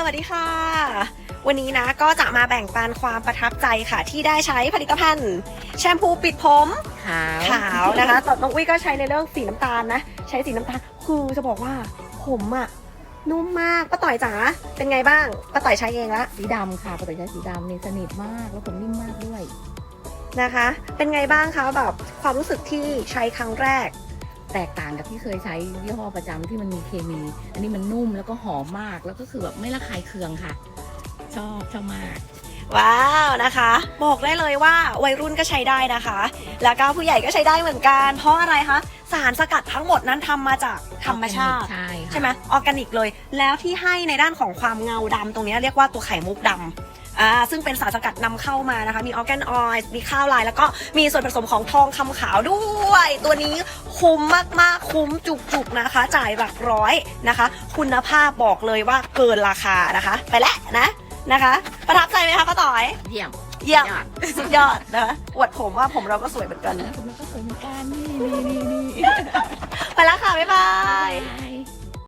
สวัสดีค่ะ วันนี้นะก็จะมาแบ่งปันความประทับใจค่ะ ที่ได้ใช้ผลิตภัณฑ์ แชมพูปิดผมขาวขาวนะคะตอนน้องอุ้ยก็ใช้ในเรื่องสีน้ำตาลนะ ใช้สีน้ำตาลคือจะบอกว่าผมอะนุ่มมากป้าต่อยจ๋าเป็นไงบ้างป้าต่อยใช้เองละสีดำค่ะปกติใช้สีดำนี่สนิทมาก แล้วผมนิ่มมากด้วยนะคะ เป็นไงบ้างคะแบบความรู้สึกที่ใช้ครั้งแรก แตกต่างกับที่เคยใช้ยี่ห้อประจำที่มันมีเคมี อันนี้มันนุ่มแล้วก็หอมมากแล้วก็คือแบบไม่ระคายเคืองค่ะ ชอบชอบมากว้าวนะคะ บอกได้เลยว่าวัยรุ่นก็ใช้ได้นะคะ แล้วก็ผู้ใหญ่ก็ใช้ได้เหมือนกัน เพราะอะไรคะสารสกัดทั้งหมดนั้นทำมาจากธรรมชาติใช่ค่ะใช่ไหมออร์แกนิกเลย แล้วที่ให้ในด้านของความเงาดำตรงนี้เรียกว่าตัวไข่มุกดำ อ่าซึ่งเป็นสารสกัดนำเข้ามานะคะ มีออร์แกนออยล์มีข้าวลาย แล้วก็มีส่วนผสมของทองคำขาวด้วย ตัวนี้คุ้มมากๆ คุ้มจุกๆนะคะ จ่ายหลักร้อยนะคะ คุณภาพบอกเลยว่าเกินราคานะคะ ไปแล้วนะนะคะ ประทับใจไหมคะป้าต่อยเยี่ยมเยี่ยมยอดสุดยอดนะคะอวดผมว่าผมเราก็สวยเหมือนกันผมก็สวยเหมือนกันนี่นี่นี่นี่ไปแล้วค่ะบ๊ายบายบาย